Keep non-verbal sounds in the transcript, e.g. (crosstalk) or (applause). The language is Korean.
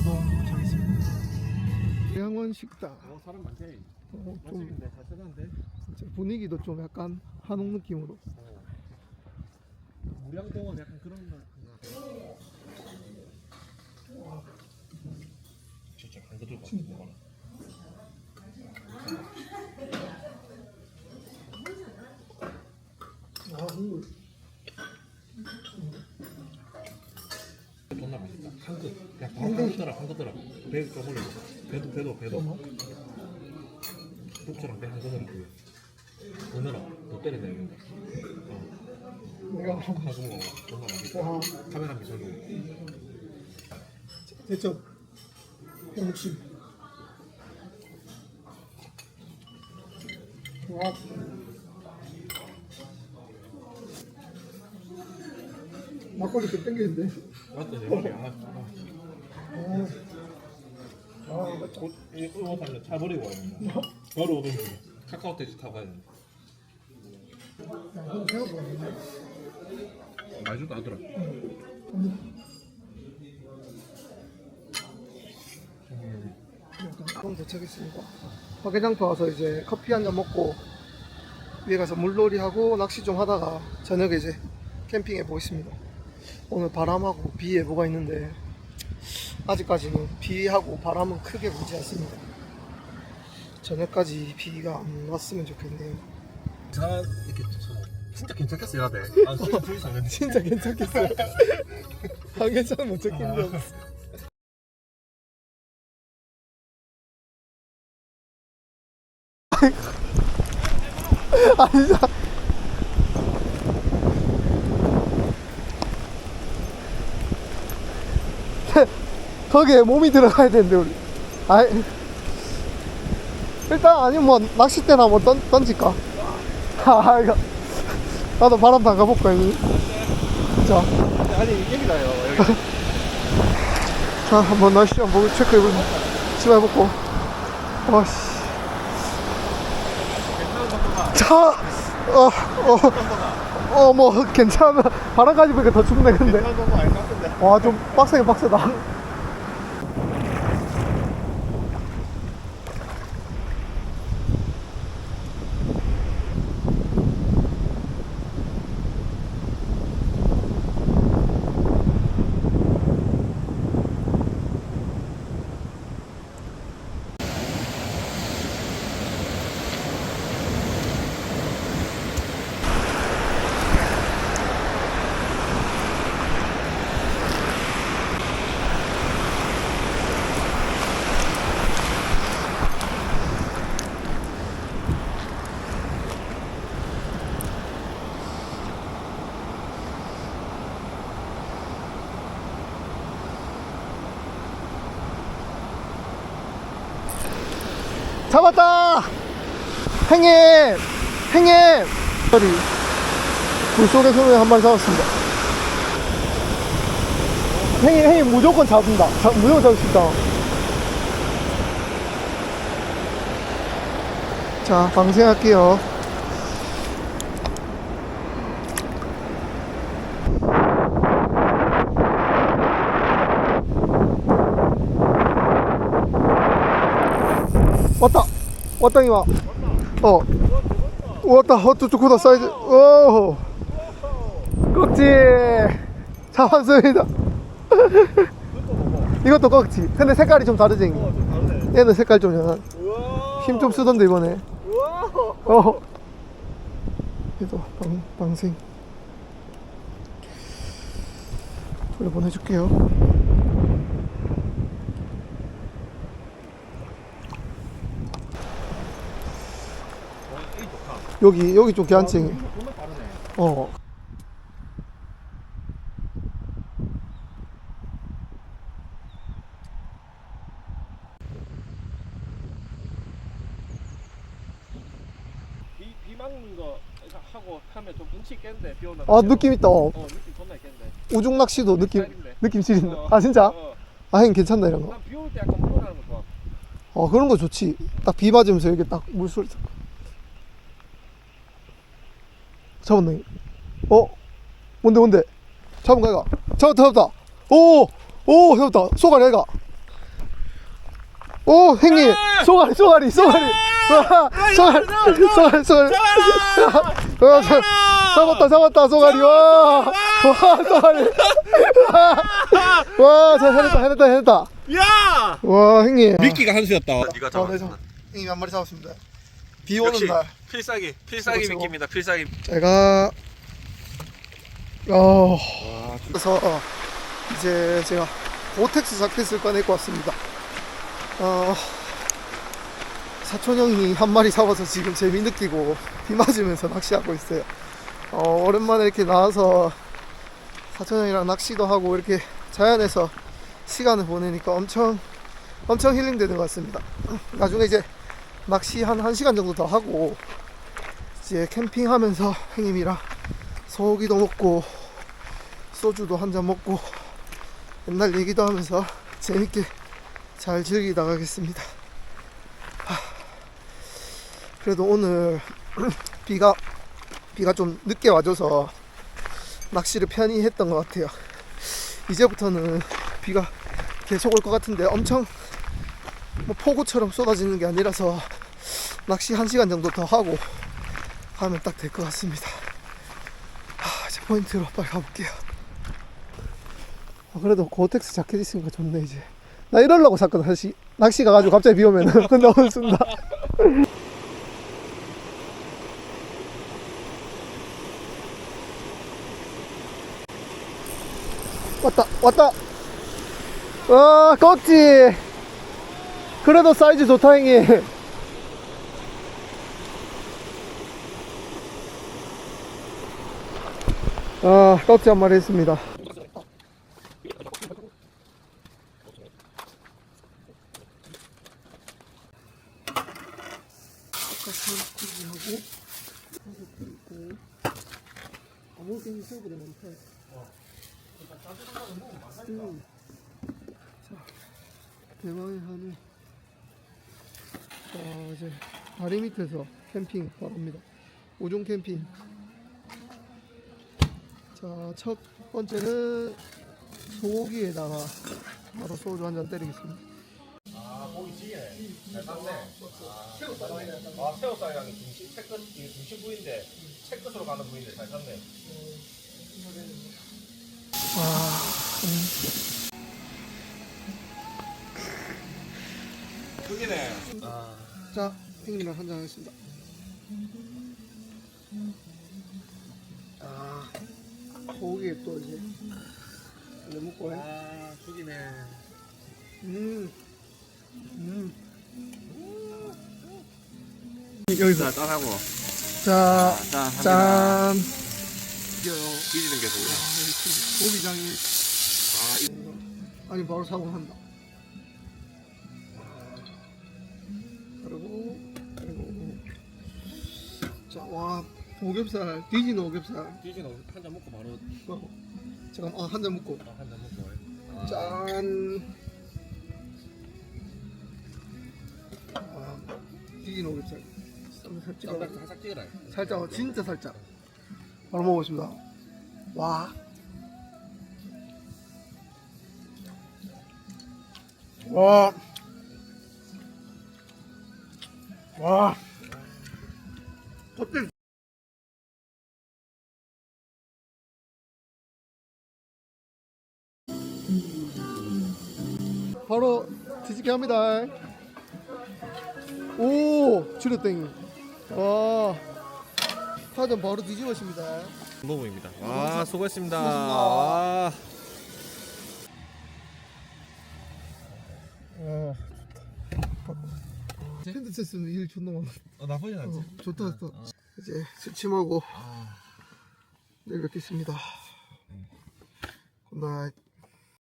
아동 도착했습니다. 양원 식당. 어 사람 많대. 어, 좀 맛집인데 잘 찾았는데. 진짜 분위기도 좀 약간 한옥 느낌으로. 어. 무량동원 약간 그런 거. 진짜 같은 거 먹어라. 아 국물. 존나 맛있다. 한 그. 야, 한 그릇더라, 한 그릇더라. 배 떠올려. 배도, 배도, 배도. 국처럼 배한 그릇 그. 오늘아, 너 때려 내린다. 어, 내가 한 그릇 먹어. 맛있다. 와 카메라 미소 줘. 대첩 160. 와. 막걸리 좀 땡기는데. 맞다, 내 말이. 아, 아. 아, 아 맞다. 곧, 이거 살려. 차 버리고 와야 된다. 바로 오던지. 카카오 택시 타고 가야 된다. 야, 그럼 많네. 말도 나더라. 약간 도착했습니다. 화개장터 와서 이제 커피 한 잔 먹고 위에 가서 물놀이 하고 낚시 좀 하다가 저녁에 이제 캠핑해 보겠습니다. 오늘 바람하고 비 예보가 있는데 아직까지는 비하고 바람은 크게 불지 않습니다. 저녁까지 비가 안 왔으면 좋겠네요. 자, 이렇게 진짜 괜찮겠어요, 돼. 아, 소리 (laughs) 진짜 괜찮겠어요. (laughs) 안 괜찮으면 못 찾겠는데. 아진 거기에 몸이 들어가야 되는데 우리. 아 일단 아니면 뭐 낚싯대나 뭐 던, 던질까? 아 이거 나도 바람 담가볼까 여기. 자, 아니, 이게이다요 여기. (laughs) 자 한번 날씨 한번 보고 체크해보고 시도해보고. 와씨. 자, 어, 어, 어, 뭐 괜찮아. 바람까지 보니까 더 춥네 근데. 와 좀 빡세게 빡세다 잡았다! 행님! 행님! 물속에 소리 한 마리 잡았습니다. 행님 행님 무조건 잡는다. 자, 무조건 잡을 수 있다. 자 방생할게요 왔다 왔다 이마. 어. 왔다 헛뚜 쭈꾸다 사이즈. 오. 꺽지. 잡았습니다. (laughs) 이것도 꺽지. 근데 색깔이 좀 다르지? 형님? 얘는 색깔 좀 약간 힘좀 쓰던데 이번에. 어. 얘도 방, 방생. 돌려보내줄게요 여기 여기 좀 존나 빠르네. 어 비, 비 막는 거 하고 하면 좀 운치 있겠는데, 비 오는 아 느낌 있다 어. 어, 느낌 존나 있겠는데. 우중 낚시도 느낌 스타일인데. 느낌 지린다 어. 아 진짜 어. 아 형님 괜찮다 이런 거 난비 올 때 약간 물어나는 거 좋아. 어 그런 거 좋지 딱 비 맞으면서 이렇게 딱 물소리 듣고 잡았네. 어? 뭔데 뭔데? 잡은 거야 잡았다 잡았다. 오 오 잡았다. 쏘가리 아이가? 오 형님. 쏘가리 쏘가리 쏘가리. 와, 쏘가리 쏘가리 쏘가리 와, 자- 잡았다 잡았다 쏘가리. 와 와 쏘가리. (laughs) 와 잘 해냈다 해냈다 해냈다. 야! 와 형님. 미끼가 한 수였다. 네가 아, 네, 저- 형님 한 마리 잡았습니다 비 오는 날 필살기, 필살기 최고, 최고. 미끼입니다. 필살기. 제가 어 와, 그래서 어, 이제 제가 고텍스 자켓을 꺼내고 왔습니다. 어, 사촌 형이 한 마리 잡아서 지금 재미 느끼고 비 맞으면서 낚시하고 있어요. 어, 오랜만에 이렇게 나와서 사촌 형이랑 낚시도 하고 이렇게 자연에서 시간을 보내니까 엄청 엄청 힐링되는 것 같습니다. 나중에 이제 낚시 한 1시간 정도 더 하고 이제 캠핑하면서 형님이랑 소고기도 먹고 소주도 한 잔 먹고 옛날 얘기도 하면서 재밌게 잘 즐기다 가겠습니다. 하, 그래도 오늘 (clears throat) 비가 비가 좀 늦게 와줘서 낚시를 편히 했던 것 같아요. 이제부터는 비가 계속 올 것 같은데 엄청 뭐 폭우처럼 쏟아지는 게 아니라서 낚시 한 시간 정도 더 하고 하면 딱 될 것 같습니다. 아, 이제 포인트로 빨리 가볼게요. 아, 그래도 고텍스 자켓 있으니까 좋네 이제. 나 이러려고 샀거든 사실 낚시 가가지고 갑자기 비 오면은 근데 오늘 쓴다. 왔다 왔다. 와 꺽지. 그래도 사이즈 좋다 형님. 아, 꺽지 한 마리 했습니다. 아무개는 생각보다 많다. 음. 자, 대망의 한우. 자, 이제 다리 밑에서 캠핑 바랍니다. 오종 캠핑. 자, 첫 번째는 소고기에다가 바로 소주 한 잔 때리겠습니다. 아, 새우살이랑 중심, 채끝, 이게 중심 부위인데, 채끝으로 가는 부위인데 잘 샀네. 와, 여기네. 아, 자, 형님이랑 한잔 하겠습니다. 고기에 또 이제 원래 먹고 해. 아, 죽이네. 음, 음. 여기서 자, 짠하고. 자, 자, 한 짠. 뒤지는 게 좋아. 고비장이 아니 바로 사고 한다. 그리고 그리고 자 와 오겹살 뒤진 오겹살 뒤지는 한잔 먹고 바로 어, 잠깐 아, 한잔 먹고 한잔 먹고. 짠. 아, 뒤진 오겹살. 쌈 살짝 찍어. 쌈장 살짝 찍어라. 살짝 어, 진짜 살짝. 바로 먹어보겠습니다. 와. 와. 와. 껍질. 바로 뒤집게 합니다. 오, 줄였땡. 와. 파전 바로 뒤집어집니다. 노무입니다. 와, 수고했습니다. 와. 어, 텐트 세스는 일 존나 많아. 어, 나쁘진 않지. 어, 좋다 좋다. 이제 수침하고 아. 내일 뵙겠습니다. 굿나잇.